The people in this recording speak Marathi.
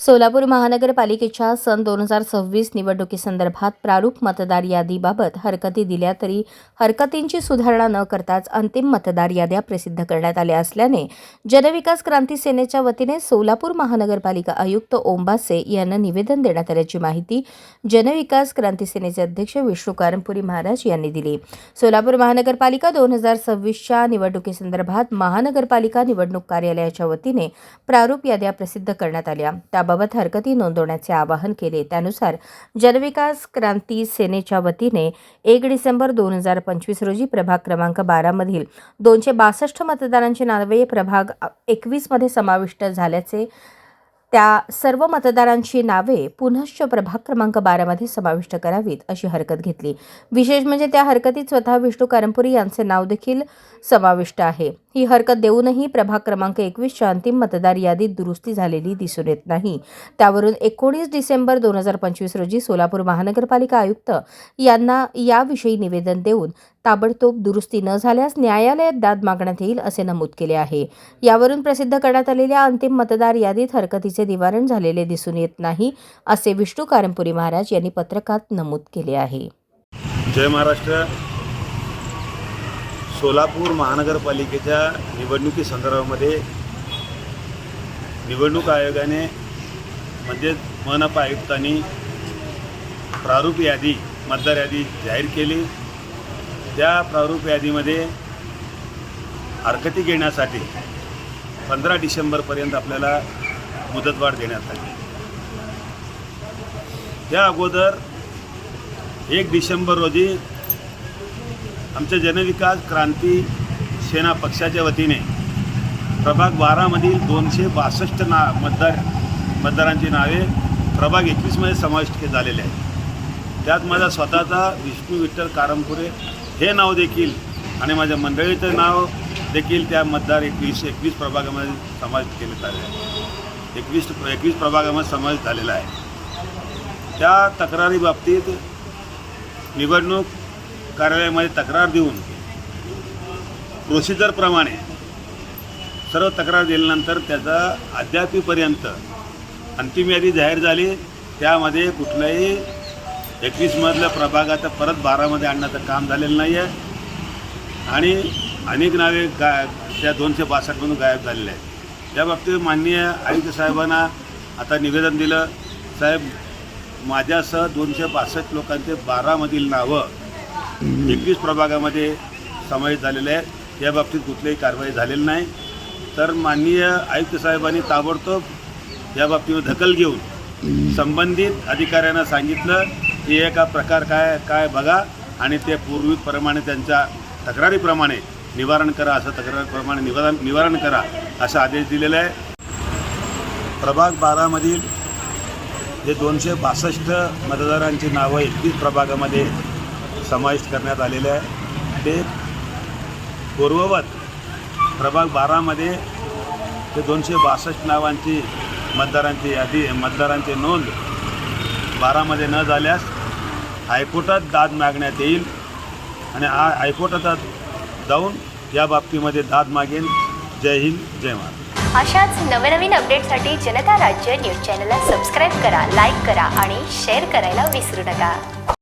सोलापूर महानगरपालिकेच्या सन दोन हजार सव्वीस निवडणुकीसंदर्भात प्रारूप मतदार यादीबाबत हरकती दिल्या तरी हरकतींची सुधारणा न करताच अंतिम मतदार याद्या प्रसिद्ध करण्यात आल्या असल्याने जनविकास क्रांती सेनेच्या वतीने सोलापूर महानगरपालिका आयुक्त ओंबासे यांना निवेदन देण्यात आल्याची माहिती जनविकास क्रांती सेनेचे अध्यक्ष विष्णू कारंपुरी महाराज यांनी दिली. सोलापूर महानगरपालिका दोन हजार सव्वीसच्या निवडणुकीसंदर्भात महानगरपालिका निवडणूक कार्यालयाच्या वतीने प्रारूप याद्या प्रसिद्ध करण्यात आल्या. याबाबत हरकती नोंदवण्याचे आवाहन केले. त्यानुसार जनविकास क्रांती सेनेच्या वतीने एक डिसेंबर दोन हजार पंचवीस रोजी प्रभाग क्रमांक बारामधील दोनशे बासष्ट मतदारांची नावे प्रभाग एकवीसमध्ये समाविष्ट झाल्याचे त्या सर्व मतदारांची नावे पुनश्च प्रभाग क्रमांक बारामध्ये समाविष्ट करावीत अशी हरकत घेतली. विशेष म्हणजे त्या हरकतीत स्वतः विष्णू कारंपुरी यांचे नाव देखील समाविष्ट आहे. ही हरकत देऊनही प्रभाग क्रमांक एकवीसच्या अंतिम मतदार यादीत दुरुस्ती झालेली दिसून येत नाही. त्यावरून एकोणीस डिसेंबर दोन हजार पंचवीस रोजी सोलापूर महानगरपालिका आयुक्त यांना याविषयी निवेदन देऊन ताबडतोब दुरुस्ती न झाल्यास न्यायालयात दाद मागण्यात येईल असे नमूद केले आहे. यावरून प्रसिद्ध करण्यात आलेल्या अंतिम मतदार यादीत हरकतीचे निवारण झालेले दिसून येत नाही असे विष्णू कारंपुरी महाराज यांनी पत्रकात नमूद केले आहे. जय महाराष्ट्र. सोलापूर महानगरपालिकेच्या निवडणुकीसंदर्भामध्ये निवडणूक आयोगाने म्हणजेच मनपा आयुक्तांनी प्रारूप यादी मतदार यादी जाहीर केली. त्या प्रारूप यादीमध्ये हरकती घेण्यासाठी पंधरा डिसेंबरपर्यंत आपल्याला मुदतवाढ देण्यात आली. त्या अगोदर एक डिसेंबर रोजी आमच्या जनविकास क्रांती सेना पक्षाच्या वतीने प्रभाग बारामधील दोनशे बासष्ट ना मतदार मतदारांची नावे प्रभाग एकवीसमध्ये समाविष्ट के- झालेले आहेत. त्यात माझा स्वतःचा विष्णू विठ्ठल कारंपुरे हे नाव देखील आणि माझ्या मंडळीचं नाव देखील त्या मतदार एकवीस एकवीस प्रभागामध्ये समाविष्ट केले आले आहे. एकवीस एकवीस प्रभागामध्ये समाविष्ट झालेला आहे. त्या तक्रारी बाबतीत निवडणूक कार्यालयामध्ये तक्रार देऊन प्रोसिजरप्रमाणे सर्व तक्रार दिल्यानंतर त्याचा अद्यापीपर्यंत अंतिम यादी जाहीर झाली. त्यामध्ये कुठल्याही एकवीसमधल्या प्रभागाचं परत बारामध्ये आणण्याचं काम झालेलं नाही आहे आणि अनेक नावे गा त्या दोनशे बासष्टमधून गायब झालेले आहेत. त्या बाबतीत माननीय आयुक्त साहेबांना आता निवेदन दिलं. साहेब माझ्यासह दोनशे बासष्ट लोकांचे बारामधील नावं एकवीस प्रभागामध्ये समावेश झालेले आहेत. या बाबतीत कुठलीही कारवाई झालेली नाही. तर माननीय आयुक्त साहेबांनी ताबडतोब या बाबतीवर दखल घेऊन संबंधित अधिकाऱ्यांना सांगितलं की हे का प्रकार काय काय बघा आणि ते पूर्वीप्रमाणे त्यांच्या तक्रारीप्रमाणे निवारण करा असं तक्रारीप्रमाणे निवारण निवारण करा असा आदेश दिलेला आहे. प्रभाग बारामधील जे दोनशे बासष्ट मतदारांची नावं एकवीस प्रभागामध्ये समाविष्ट करण्यात आलेले आहे. ते पूर्ववत प्रभाग बारामध्ये ते दोनशे बासष्ट नावांची मतदारांची यादी मतदारांची नोंद बारामध्ये न झाल्यास हायकोर्टात दाद मागण्यात येईल आणि आ हायकोर्टात जाऊन या बाबतीमध्ये दाद मागेन. जय हिंद जय महाराष्ट्र. अशाच नवनवीन अपडेटसाठी जनता राज्य न्यूज चॅनलला सबस्क्राईब करा लाईक करा आणि शेअर करायला विसरू नका.